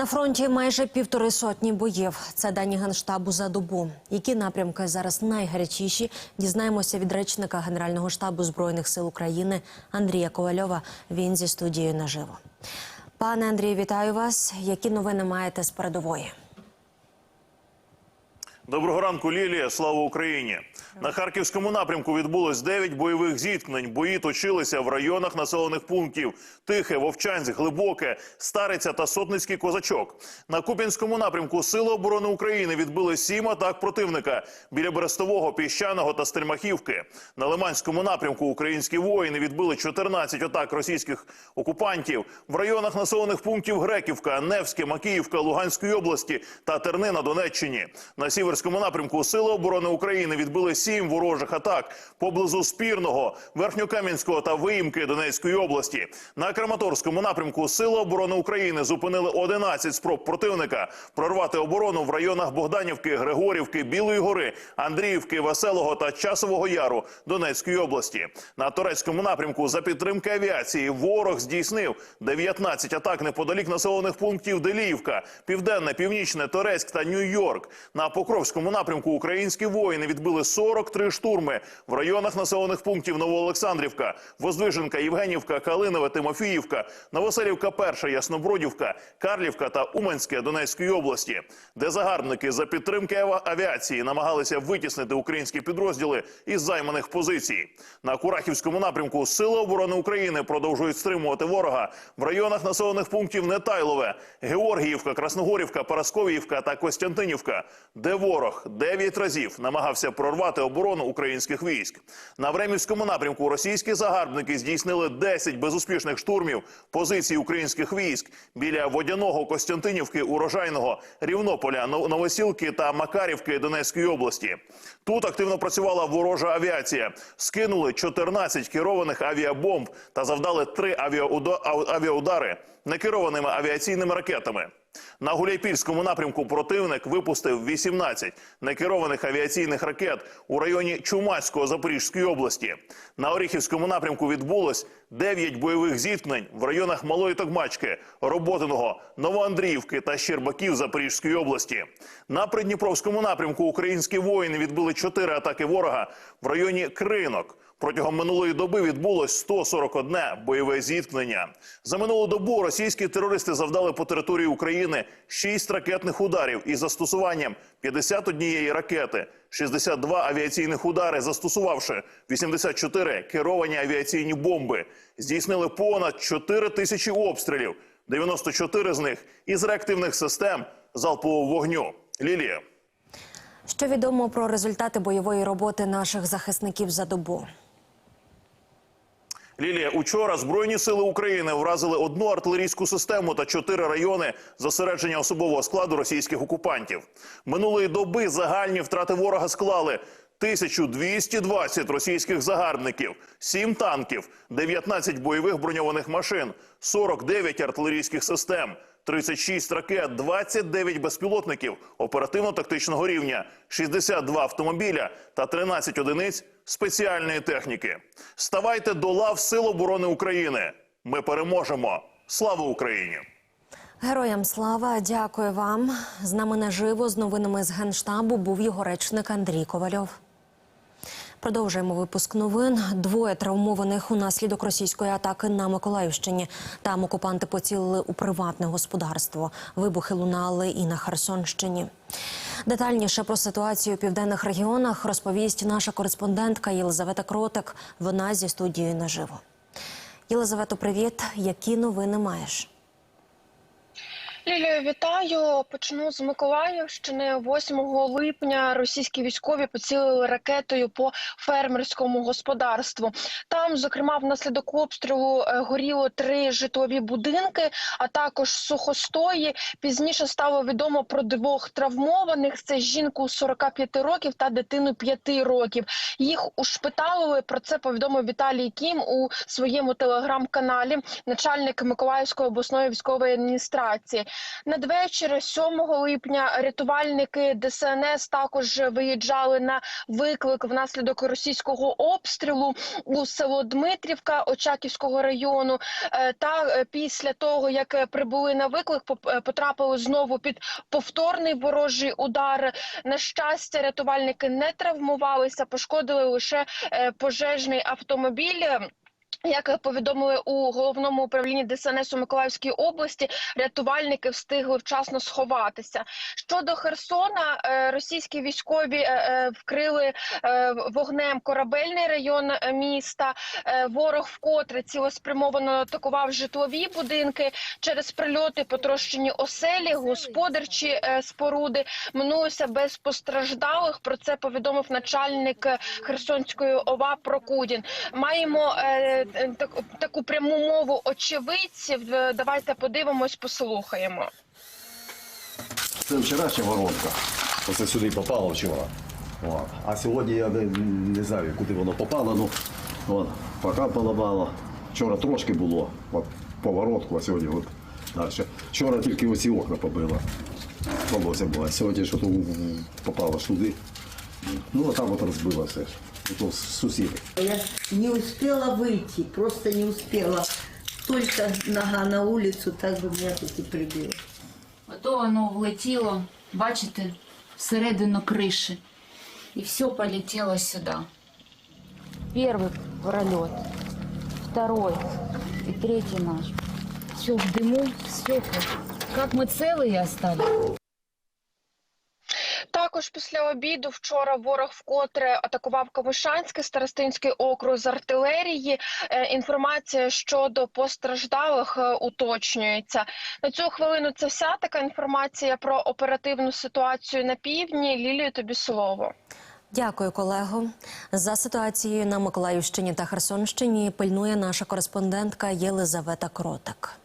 На фронті майже півтори сотні боїв. Це дані генштабу за добу. Які напрямки зараз найгарячіші? Дізнаємося від речника Генерального штабу збройних сил України Андрія Ковальова. Він зі студією наживо. Пане Андрію, вітаю вас. Які новини маєте з передової? Доброго ранку, Лілія. Слава Україні. На харківському напрямку відбулось 9 бойових зіткнень. Бої точилися в районах населених пунктів: Тихе, Вовчанськ, Глибоке, Стариця та Сотницький козачок. На Куп'янському напрямку Сили оборони України відбили 7 атак противника біля Берестового, Піщаного та Стельмахівки. На Лиманському напрямку українські воїни відбили 14 атак російських окупантів в районах населених пунктів Греківка, Невське, Макіївка, Луганської області та Терни на Донеччині. На сіверському напрямку Сили оборони України відбили сім ворожих атак поблизу Спірного, Верхньокам'янського та Виїмки Донецької області. На Краматорському напрямку Сили оборони України зупинили 11 спроб противника прорвати оборону в районах Богданівки, Григорівки, Білої гори, Андріївки, Веселого та Часового Яру Донецької області. На турецькому напрямку за підтримки авіації ворог здійснив 19 атак неподалік населених пунктів Деліївка, Південне, Північне, Торецьк та Нью-Йорк. На Покровському напрямку українські воїни відбили 43 штурми в районах населених пунктів Новоолександрівка, Воздвиженка, Євгенівка, Калинове, Тимофіївка, Новоселівка, Перша, Яснобродівка, Карлівка та Уманське Донецької області, де загарбники за підтримки авіації намагалися витіснити українські підрозділи із займаних позицій. На Курахівському напрямку Сили оборони України продовжують стримувати ворога в районах населених пунктів Нетайлове, Георгіївка, Красногорівка, Парасковіївка та Костянтинівка, де ворог 9 разів намагався прорвати оборону українських військ. На Времівському напрямку російські загарбники здійснили 10 безуспішних штурмів позицій українських військ біля Водяного, Костянтинівки, Урожайного, Рівнополя, Новосілки та Макарівки Донецької області. Тут активно працювала ворожа авіація. Скинули 14 керованих авіабомб та завдали 3 авіаудо- авіаудари некерованими авіаційними ракетами. На Гуляйпільському напрямку противник випустив 18 некерованих авіаційних ракет у районі Чумацького Запорізької області. На Оріхівському напрямку відбулось 9 бойових зіткнень в районах Малої Токмачки, Роботиного, Новоандріївки та Щербаків Запорізької області. На Придніпровському напрямку українські воїни відбили 4 атаки ворога в районі Кринок. Протягом минулої доби відбулось 141 бойове зіткнення. За минулу добу російські терористи завдали по території України 6 ракетних ударів із застосуванням 51 ракети, 62 авіаційних удари, застосувавши 84 керовані авіаційні бомби. Здійснили понад 4 тисячі обстрілів, 94 з них із реактивних систем залпового вогню. Лілія. Що відомо про результати бойової роботи наших захисників за добу? Лілія, учора Збройні сили України вразили одну артилерійську систему та чотири райони зосередження особового складу російських окупантів. Минулої доби загальні втрати ворога склали 1220 російських загарбників, 7 танків, 19 бойових броньованих машин, 49 артилерійських систем. 36 ракет, 29 безпілотників оперативно-тактичного рівня, 62 автомобіля та 13 одиниць спеціальної техніки. Ставайте до лав Сил оборони України. Ми переможемо. Слава Україні! Героям слава, дякую вам. З нами наживо з новинами з генштабу був його речник Андрій Ковальов. Продовжуємо випуск новин. Двоє травмованих унаслідок російської атаки на Миколаївщині. Там окупанти поцілили у приватне господарство. Вибухи лунали і на Херсонщині. Детальніше про ситуацію у південних регіонах розповість наша кореспондентка Єлизавета Кротик. Вона зі студією наживо. Єлизавето, привіт. Які новини маєш? Лілію, вітаю. Почну з Миколаївщини. 8 липня російські військові поцілили ракетою по фермерському господарству. Там, зокрема, внаслідок обстрілу е, горіло три житлові будинки, а також сухостої. Пізніше стало відомо про двох травмованих: це жінку 45 років та дитину 5 років. Їх ушпиталили. Про це повідомив Віталій Кім у своєму телеграм-каналі, начальник Миколаївської обласної військової адміністрації. Надвечір 7 липня рятувальники ДСНС також виїжджали на виклик внаслідок російського обстрілу у село Дмитрівка Очаківського району. Е, Та е, після того, як прибули на виклик, е, потрапили знову під повторний ворожий удар. На щастя, рятувальники не травмувалися, пошкодили лише пожежний автомобіль. Як повідомили у головному управлінні ДСНС у Миколаївській області, рятувальники встигли вчасно сховатися. Щодо Херсона, е, російські військові е, е, вкрили вогнем корабельний район міста. Ворог вкотре цілеспрямовано атакував житлові будинки через прильоти, потрощені оселі, господарчі споруди. Минулося без постраждалих. Про це повідомив начальник Херсонської ОВА Прокудін. Маємо так- таку пряму мову очевидців. Е, Давайте подивимось, послухаємо. Це вчорашня воронка. Оце сюди попало вчора. О, А сьогодні я не, не знаю, куди воно попало. Ну, от, поки поламало. Вчора трошки було от, поворотку, а сьогодні от далі. Вчора тільки оці окна побило. Побилося було. Сьогодні що попало туди. Ну, а там от розбило все. ж. Ото сусіди. Я не успела выйти, просто не успела. Только нога на улицу, так бы меня тут и прибило. Ото воно влетіло, бачите, всередину криші. І все полетело сюди. Перший прольот, второй і третій наш. Все в дыму, все. Как мы целые остались. Також після обіду вчора ворог вкотре атакував Камишанський старостинський округ з артилерії. Е, Інформація щодо постраждалих е, уточнюється. На цю хвилину це вся така інформація про оперативну ситуацію на півдні. Лілію тобі слово. Дякую, колего. За ситуацією на Миколаївщині та Херсонщині пильнує наша кореспондентка Єлизавета Кротик.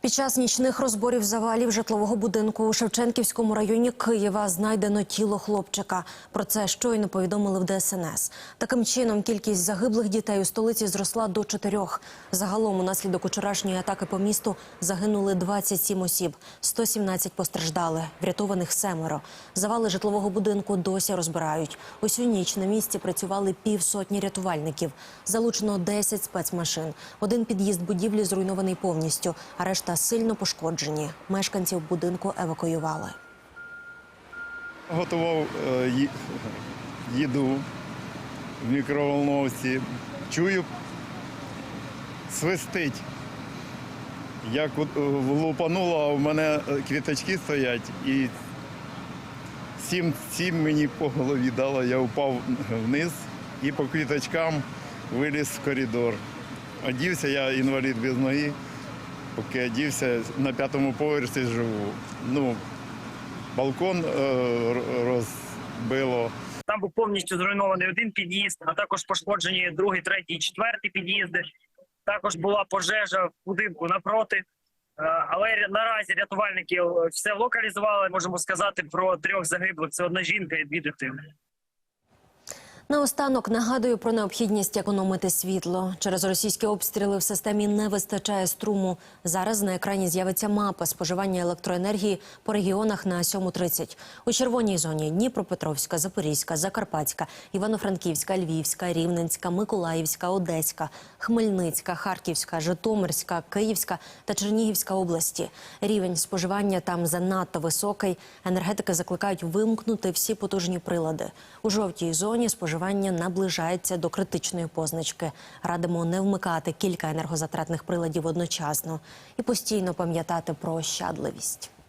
Під час нічних розборів завалів житлового будинку у Шевченківському районі Києва знайдено тіло хлопчика. Про це щойно повідомили в ДСНС. Таким чином, кількість загиблих дітей у столиці зросла до чотирьох. Загалом, унаслідок учорашньої атаки по місту загинули 27 осіб, 117 постраждали, врятованих семеро. Завали житлового будинку досі розбирають. Усю ніч на місці працювали півсотні рятувальників. Залучено 10 спецмашин. Один під'їзд будівлі зруйнований повністю, а решта сильно пошкоджені. Мешканців будинку евакуювали. Готував е, їду в мікроволновці. Чую, свистить. Як е, лупануло, а в мене е, квіточки стоять і сім, сім мені по голові дало, я впав вниз і по квіточкам виліз в коридор. Одівся, я інвалід без ноги, поки одівся, на п'ятому поверсі живу. Ну, балкон е, розбило. Там був повністю зруйнований один під'їзд, а також пошкоджені другий, третій, четвертий під'їзди. Також була пожежа в будинку напроти. Е, Але наразі рятувальники е, все локалізували. Можемо сказати про трьох загиблих. Це одна жінка і дві дитини. Наостанок нагадую про необхідність економити світло. Через російські обстріли в системі не вистачає струму. Зараз на екрані з'явиться мапа споживання електроенергії по регіонах на 7.30. У червоній зоні Дніпропетровська, Запорізька, Закарпатська, Івано-Франківська, Львівська, Рівненська, Миколаївська, Одеська, Хмельницька, Харківська, Житомирська, Київська та Чернігівська області. Рівень споживання там занадто високий. Енергетики закликають вимкнути всі потужні прилади. У жовтій зоні споживання наближається до критичної позначки. Радимо не вмикати кілька енергозатратних приладів одночасно і постійно пам'ятати про ощадливість.